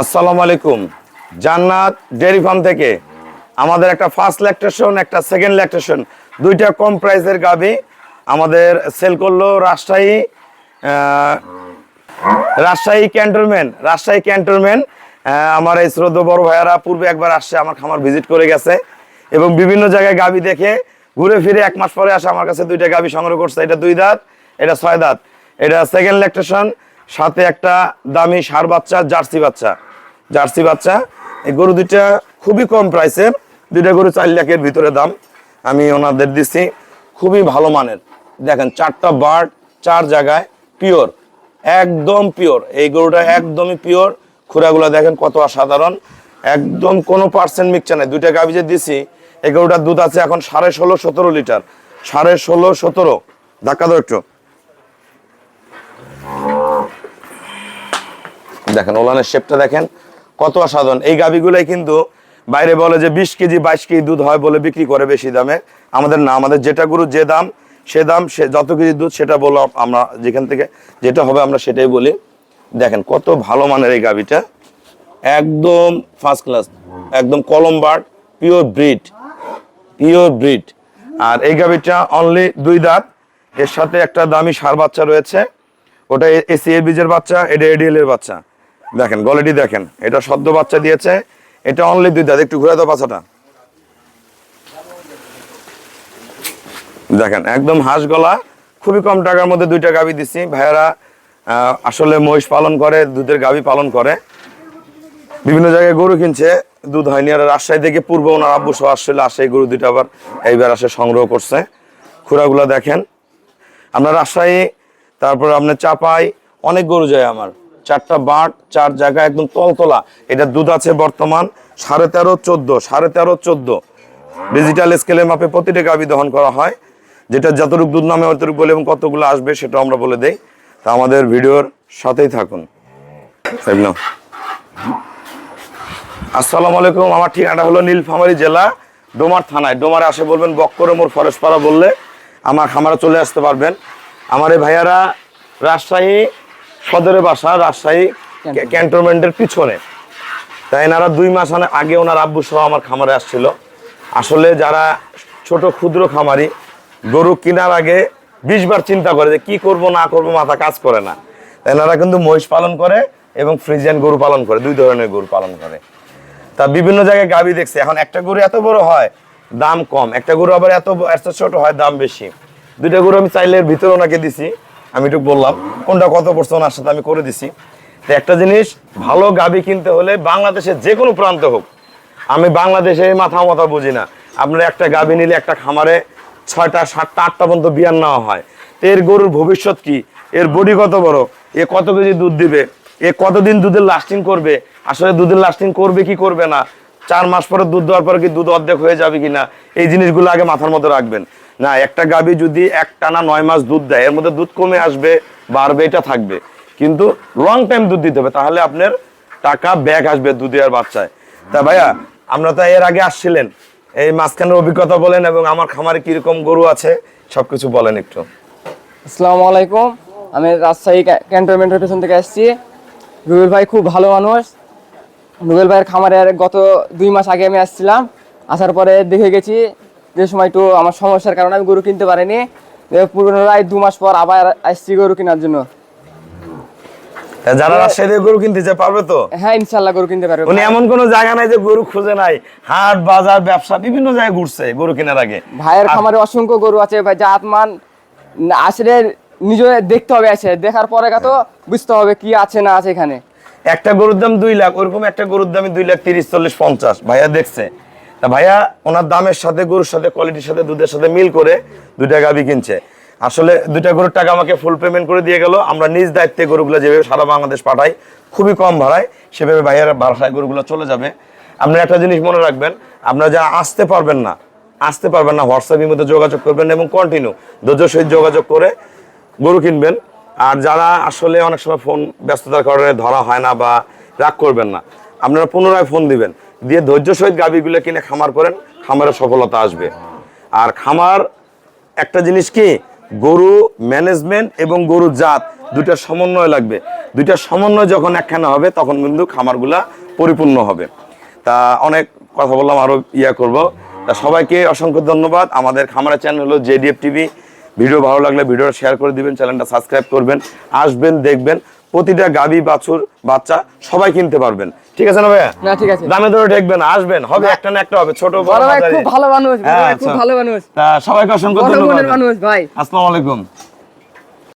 আসসালামু আলাইকুম। জান্নাত ডেয়ারি ফার্ম থেকে আমাদের একটা ফার্স্ট ল্যাকটেশন একটা সেকেন্ড ল্যাকটেশন দুইটা কম প্রাইসের গাবি আমাদের সেল করল রাজশাহী রাজশাহী ক্যান্টনমেন্ট রাজশাহী ক্যান্টনমেন্ট আমার এই শ্রদ্ধ বড় ভাইয়ারা পূর্বে একবার আসছে, আমার খামার ভিজিট করে গেছে এবং বিভিন্ন জায়গায় গাবি দেখে ঘুরে ফিরে এক মাস পরে আসে, আমার কাছে দুইটা গাবি সংগ্রহ করছে, এটা দুই দাঁত, এটা ছয় দাঁত। এটা সেকেন্ড ল্যাকটেশন সাথে একটা দামি সার বাচ্চা, জার্সি বাচ্চা। জার্সি বাচ্চা, এই গরু দুইটা খুবই কম প্রাইসের দুইটা গরু চার লাখের ভিতরে দাম। আমি ওনাদের দিচ্ছি, খুবই ভালো মানের। দেখেন, চারটা বার্ড চার জায়গায় পিওর একদম পিওর এই গরুটা একদমই পিওর খুরাগুলো দেখেন কত অসাধারণ। একদম কোনো পার্সেন্ট মিক্সচার নেই। দুইটা গাভি যে দিছি, এই গরুটার দুধ আছে এখন সাড়ে ষোলো, সতেরো লিটার। সাড়ে ষোলো, সতেরো। ধাক্কা দাও একটু। দেখেন, ওলানের শেপটা দেখেন, কত অসাধারণ। এই গাভিগুলাই কিন্তু বাইরে বলে যে বিশ কেজি, বাইশ কেজি দুধ হয় বলে বিক্রি করে বেশি দামে। আমাদের না, আমাদের যেটা গরু যে দাম, সে দাম, সে যত কেজি দুধ, সেটা বলো আমরা যেখান থেকে যেটা হবে আমরা সেটাই বলি। দেখেন, কত ভালো মানের এই গাভিটা। একদম ফার্স্ট ক্লাস একদম কলম বার্ড পিওর ব্রিড পিওর ব্রিড আর এই গাভিটা অনলি দুই দাঁত। এর সাথে একটা দামি সার বাচ্চা রয়েছে। ওটা এসি এর বীজের বাচ্চা, এটা এডিএল এর বাচ্চা। দেখেন, গলেটি দেখেন, এটা সদ্য বাচ্চা দিয়েছে, এটা অনলি দুই দাঁত একটু ঘুরে দাও বাচ্চাটা। দেখেন, একদম হাঁস গলা, খুবই কম টাকার মধ্যে দুইটা গাভি দিছি। ভাইয়ারা আসলে মহিষ পালন করে, দুধের গাভি পালন করে। বিভিন্ন জায়গায় গরু কিনছে, দুধ হয়নি। আর রাজশাহী থেকে পূর্ব ওনার আব্বু সহ আসছিল, আসে গরু দুইটা আবার এইবার আসে সংগ্রহ করছে। খুরাগুলো দেখেন। আমরা রাজশাহী, তারপর আপনার চাপাই, অনেক গরু যায় আমার। চারটা বাট, চার জায়গা একদম তলতলা। এটা দুধ আছে বর্তমান সাড়ে তেরো, চোদ্দ, সাড়ে তেরো, চোদ্দ। ডিজিটাল স্কেলের মাপে প্রতিটা গাভি দহন করা হয়। যেটা যতটুকু দুধ নামে অতটুকু বলে এবং কতগুলো আসবে সেটা আমরা বলে দেই। তা আমাদের ভিডিওর সাথেই থাকুন। আসসালামু আলাইকুম, আমার ঠিকানাটা হলো নীলফামারী জেলা, ডোমার থানায়। ডোমারে আসে বলবেন বক্করে মোর ফরেশপাড়া বললে। আমার খামারে চলে আসতে পারবেন। আমার এই ভাইয়ারা, রাজশাহী সদরে বাসা রাজশাহী ক্যান্টনমেন্টের পিছনে। তাই এনারা দুই মাস আগে ওনার আব্বু সহ আমার খামারে আসছিল। আসলে যারা ছোট ক্ষুদ্র খামারি গরু কেনার আগে বিশ বার চিন্তা করে যে কি করব না করব মাথা কাজ করে না। এনারা কিন্তু মহিষ পালন করে এবং ফ্রিজিয়ান গরু পালন করে দুই ধরনের গরু পালন করে। তা বিভিন্ন জায়গায় গাবি দেখছে এখন একটা গরু এত বড় হয় দাম কম। একটা গরু আবার এত এত ছোট হয় দাম বেশি। দুইটা গরু আমি চাইলে ভিতরে ওনাকে দিছি। আমি একটু বললাম, কোনটা কত পড়ছে ওনার সাথে আমি করে দিছি। তো একটা জিনিস, ভালো গাবি কিনতে হলে বাংলাদেশের যে কোনো প্রান্তে হোক, আমি বাংলাদেশে মাথা মাথা বুঝি না। আপনার একটা গাবি নিলে একটা খামারে ছয়টা, সাতটা, আটটা পর্যন্ত বিয়ার নেওয়া হয়। তো এর গরুর ভবিষ্যৎ কি? এর বডি কত বড়? এ কত কেজি দুধ দিবে? এ কতদিন দুধের লাস্টিং করবে? আসলে দুধের লাস্টিং করবে কি করবে না? চার মাস পরে দুধ দেওয়ার পরে কি দুধ অর্ধেক হয়ে যাবে কি না এই জিনিসগুলো আগে মাথার মতো রাখবেন। না, একটা গাভী যদি এক টানা নয় মাস দুধ দেয়, এর মধ্যে দুধ কমে আসবে, বাড়বে, এটা থাকবে। কিন্তু লং টাইম দুধ দিতে হবে, তাহলে আপনার টাকা ব্যাগ আসবে দুধে আর বাচ্চায়। তা ভাইয়া, আমরা তো এর আগে আসছিলেন, এই মাঝখানের অভিজ্ঞতা বলেন এবং আমার খামারে কীরকম গরু আছে, সবকিছু বলেন একটু। আসসালামু আলাইকুম, আমি রাজশাহী ক্যা- ক্যান্টনমেন্ট স্টেশন থেকে আসছি। রুবেল ভাই খুব ভালো মানুষ। রুবেল ভাইয়ের খামারে গত দুই মাস আগে আমি আসছিলাম, আসার পরে দেখে গেছি যে সময় একটু আমার সমস্যার কারণে আমি গরু কিনতে পারিনি পুনরায় দু মাস পর আবার আসছি গরু কেনার জন্য। যারা রাজশাহী থেকে গরু কিনতে চায় পারবে তো? হ্যাঁ ইনশাল্লাহ গরু কিনতে পারবে। উনি এমন কোনো জায়গা নাই যে গরু খুঁজে নাই। হাট বাজার ব্যবসা বিভিন্ন জায়গায় ঘুরছে গরু কেনার আগে। ভাইয়ের খামারে অসংখ্য গরু আছে ভাই জাত মান আসলে নিজে দেখতে হবে আছে দেখার পরে তো বুঝতে হবে কি আছে না আছে এখানে। একটা গরুর দাম দুই লাখ ওরকম একটা গরুর দামই দুই লাখ তিরিশ চল্লিশ পঞ্চাশ। ভাইয়া দেখছে। তা ভাইয়া, ওনার দামের সাথে, গরুর সাথে কোয়ালিটির সাথে, দুধের সাথে মিল করে দুইটা গাবি কিনছে। আসলে দুইটা গরুর টাকা আমাকে ফুল পেমেন্ট করে দিয়ে গেল। আমরা নিজ দায়িত্বে গরুগুলো যেভাবে সারা বাংলাদেশ পাঠাই, খুবই কম ভাড়ায়, সেভাবে ভাইয়ার বাসায় গরুগুলো চলে যাবে। আপনারা একটা জিনিস মনে রাখবেন, আপনারা যারা আসতে পারবেন না, আসতে পারবেন না হোয়াটসঅ্যাপের মধ্যে যোগাযোগ করবেন এবং কন্টিনিউ ধৈর্য সহিত যোগাযোগ করে গরু কিনবেন। আর যারা আসলে অনেক সময় ফোন ব্যস্ততার কারণে ধরা হয় না বা রাগ করবেন না, আপনারা পুনরায় ফোন দিবেন। দিয়ে ধৈর্য সহিত গাভীগুলো কিনে খামার করেন, খামারে সফলতা আসবে। আর খামার একটা জিনিস কি? গরু ম্যানেজমেন্ট এবং গরু জাত দুইটার সমন্বয় লাগবে। দুইটার সমন্বয় যখন একখানা হবে, তখন কিন্তু খামারগুলা পরিপূর্ণ হবে। তা অনেক কথা বললাম আরও ইয়া করব। তা সবাইকে অসংখ্য ধন্যবাদ। আমাদের খামারের চ্যানেল হলো জেডিএফ টিভি। ভিডিও ভালো লাগলে ভিডিওটা শেয়ার করে দিবেন চ্যানেলটা সাবস্ক্রাইব করবেন, আসবেন, দেখবেন। প্রতিটা গাবি বাছুর বাচ্চা সবাই কিনতে পারবেন। ঠিক আছে না ভাইয়া? না ঠিক আছে। দামে ধরে দেখবেন আসবেন। হবে একটা না একটা হবে ছোট বড় ভাই মাঝারি। খুব ভালো মানুষ খুব আচ্ছা। ভালো মানুষ। তা সবাইকে অসংখ্য ধন্যবাদ। মানুষ ভাই। আসসালামু আলাইকুম।